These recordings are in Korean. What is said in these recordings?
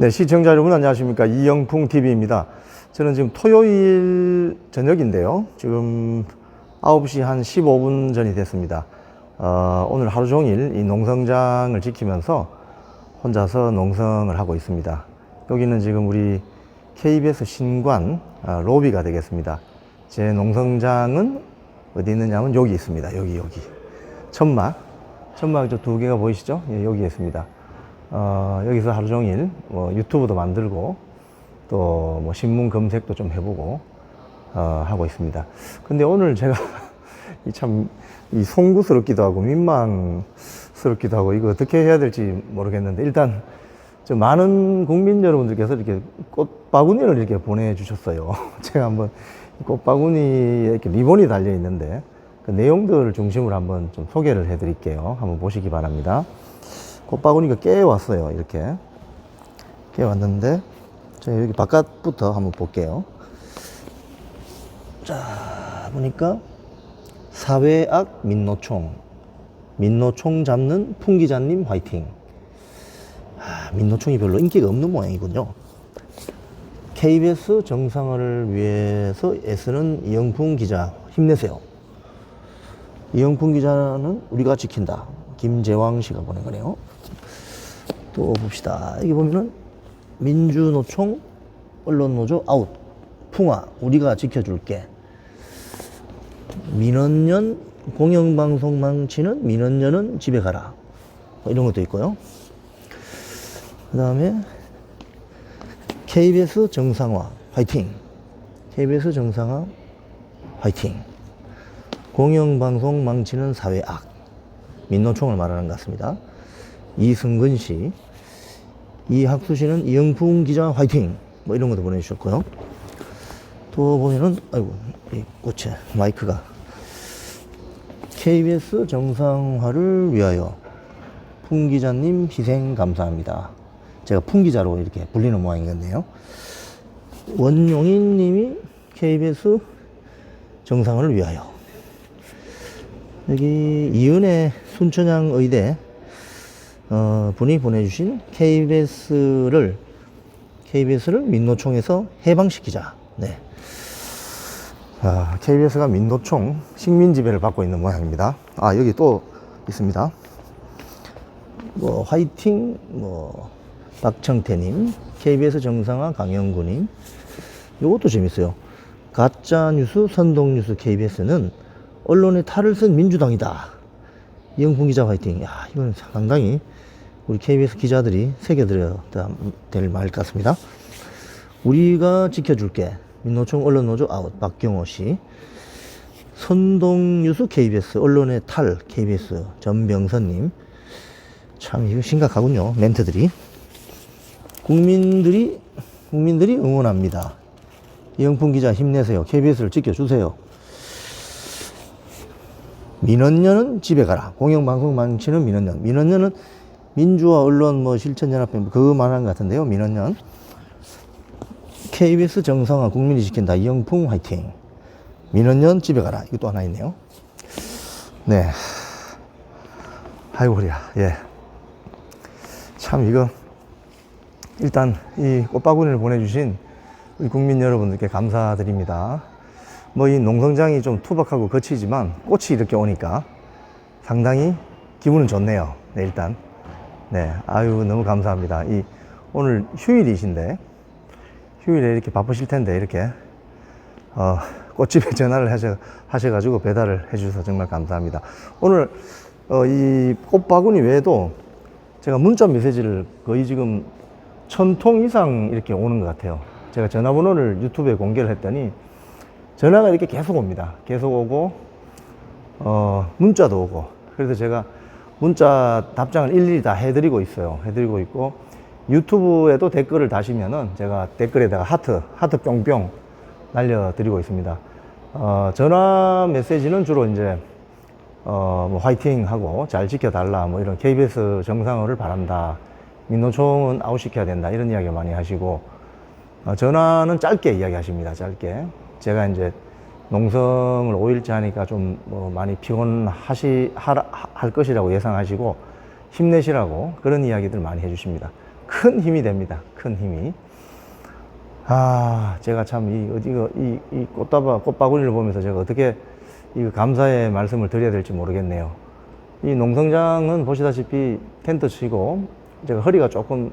네, 시청자 여러분 안녕하십니까. 이영풍 TV입니다. 저는 지금 토요일 저녁인데요. 지금 9시 한 15분 전이 됐습니다. 어, 오늘 하루 종일 이 농성장을 지키면서 혼자서 농성을 하고 있습니다. 여기는 지금 우리 KBS 신관 아, 로비가 되겠습니다. 제 농성장은 어디 있느냐면 여기 있습니다. 여기, 여기. 천막. 천막 저 두 개가 보이시죠? 예, 여기 있습니다. 어, 여기서 하루 종일 뭐 유튜브도 만들고 또 뭐 신문 검색도 좀 해보고 어, 하고 있습니다. 근데 오늘 제가 이참이 송구스럽기도 하고 민망스럽기도 하고 이거 어떻게 해야 될지 모르겠는데 일단 저 많은 국민 여러분들께서 이렇게 꽃바구니를 이렇게 보내주셨어요. 제가 한번 이 꽃바구니에 이렇게 리본이 달려 있는데 그 내용들을 중심으로 한번 좀 소개를 해드릴게요. 한번 보시기 바랍니다. 꽃바구니가 깨 왔어요. 이렇게 깨 왔는데 제가 여기 바깥부터 한번 볼게요. 자 보니까 사회악 민노총 민노총 잡는 풍기자님 화이팅. 아, 민노총이 별로 인기가 없는 모양이군요. KBS 정상화를 위해서 애쓰는 이영풍 기자 힘내세요. 이영풍 기자는 우리가 지킨다. 김재왕 씨가 보낸 거네요. 또 봅시다. 여기 보면은 민주노총 언론노조 아웃 풍화 우리가 지켜줄게. 민원연 공영방송 망치는 민원연은 집에 가라. 뭐 이런 것도 있고요. 그 다음에 KBS 정상화 화이팅. KBS 정상화 화이팅. 공영방송 망치는 사회악. 민노총을 말하는 것 같습니다. 이승근 씨, 이학수 씨는 이영풍 기자 화이팅! 뭐 이런 것도 보내주셨고요. 또 보면은, 아이고, 이 꽃에 마이크가. KBS 정상화를 위하여 풍 기자님 희생 감사합니다. 제가 풍 기자로 이렇게 불리는 모양이겠네요. 원용인 님이 KBS 정상화를 위하여. 여기 이은혜 순천향 의대 어, 분이 보내주신 KBS를 KBS를 민노총에서 해방시키자. 네. 아, KBS가 민노총 식민 지배를 받고 있는 모양입니다. 아 여기 또 있습니다. 뭐 화이팅 뭐 박청태님, KBS 정상화 강영구님. 요것도 재밌어요. 가짜 뉴스 선동 뉴스 KBS는 언론의 탈을 쓴 민주당이다. 이영풍 기자 화이팅. 야, 이건 상당히 우리 KBS 기자들이 새겨들어야 될 말 같습니다. 우리가 지켜줄게. 민노총 언론노조 아웃. 박경호 씨. 선동뉴스 KBS 언론의 탈 KBS 전병선님. 참 이거 심각하군요. 멘트들이. 국민들이 국민들이 응원합니다. 이영풍 기자 힘내세요. KBS를 지켜주세요. 민원연은 집에 가라. 공영방송 망치는 민원연. 민원연은 민주화 언론 뭐 실천연합회 뭐 그거 말하는 것 같은데요. 민원연. KBS 정상화 국민이 지킨다. 이영풍 화이팅. 민원연 집에 가라. 이것도 하나 있네요. 네. 아이고 허리야. 예. 참 이거 일단 이 꽃바구니를 보내주신 우리 국민 여러분들께 감사드립니다. 뭐 이 농성장이 좀 투박하고 거치지만 꽃이 이렇게 오니까 상당히 기분은 좋네요. 네, 일단. 네, 아유, 너무 감사합니다. 이, 오늘 휴일이신데, 휴일에 이렇게 바쁘실 텐데, 이렇게, 어, 꽃집에 전화를 하셔, 하셔가지고 배달을 해주셔서 정말 감사합니다. 오늘, 어, 이 꽃바구니 외에도 제가 문자 메시지를 거의 지금 천 통 이상 이렇게 오는 것 같아요. 제가 전화번호를 유튜브에 공개를 했더니, 전화가 이렇게 계속 옵니다. 계속 오고, 어, 문자도 오고. 그래서 제가 문자 답장을 일일이 다 해드리고 있어요. 해드리고 있고, 유튜브에도 댓글을 다시면은 제가 댓글에다가 하트, 하트 뿅뿅 날려드리고 있습니다. 어, 전화 메시지는 주로 이제, 어, 뭐 화이팅 하고 잘 지켜달라 뭐 이런 KBS 정상화를 바란다. 민노총은 아웃시켜야 된다. 이런 이야기 많이 하시고, 어, 전화는 짧게 이야기하십니다. 짧게. 제가 이제 농성을 5일째 하니까 좀 뭐 많이 피곤하시 할, 할 것이라고 예상하시고 힘내시라고 그런 이야기들 많이 해주십니다. 큰 힘이 됩니다. 큰 힘이. 아, 제가 참 이 어디가 이, 이 꽃다발 꽃바구니를 보면서 제가 어떻게 이 감사의 말씀을 드려야 될지 모르겠네요. 이 농성장은 보시다시피 텐트 치고 제가 허리가 조금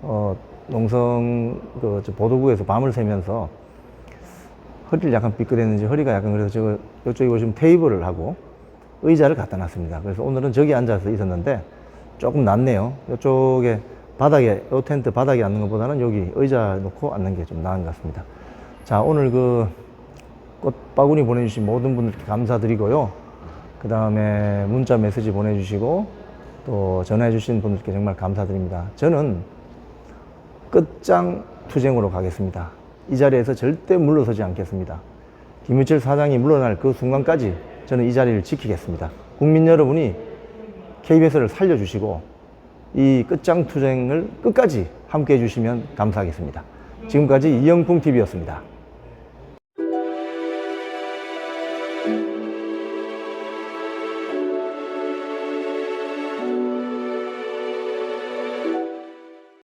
어 농성 그저 보도구에서 밤을 새면서 허리를 약간 삐끗했는지 허리가 약간 그래서 제가 이쪽에 보시면 테이블을 하고 의자를 갖다 놨습니다. 그래서 오늘은 저기 앉아서 있었는데 조금 낫네요. 이쪽에 바닥에, 이 텐트 바닥에 앉는 것보다는 여기 의자 놓고 앉는 게 좀 나은 것 같습니다. 자, 오늘 그 꽃바구니 보내주신 모든 분들께 감사드리고요. 그 다음에 문자 메시지 보내주시고 또 전화해주신 분들께 정말 감사드립니다. 저는 끝장 투쟁으로 가겠습니다. 이 자리에서 절대 물러서지 않겠습니다. 김유철 사장이 물러날 그 순간까지 저는 이 자리를 지키겠습니다. 국민 여러분이 KBS를 살려주시고 이 끝장 투쟁을 끝까지 함께 해주시면 감사하겠습니다. 지금까지 이영풍 TV였습니다.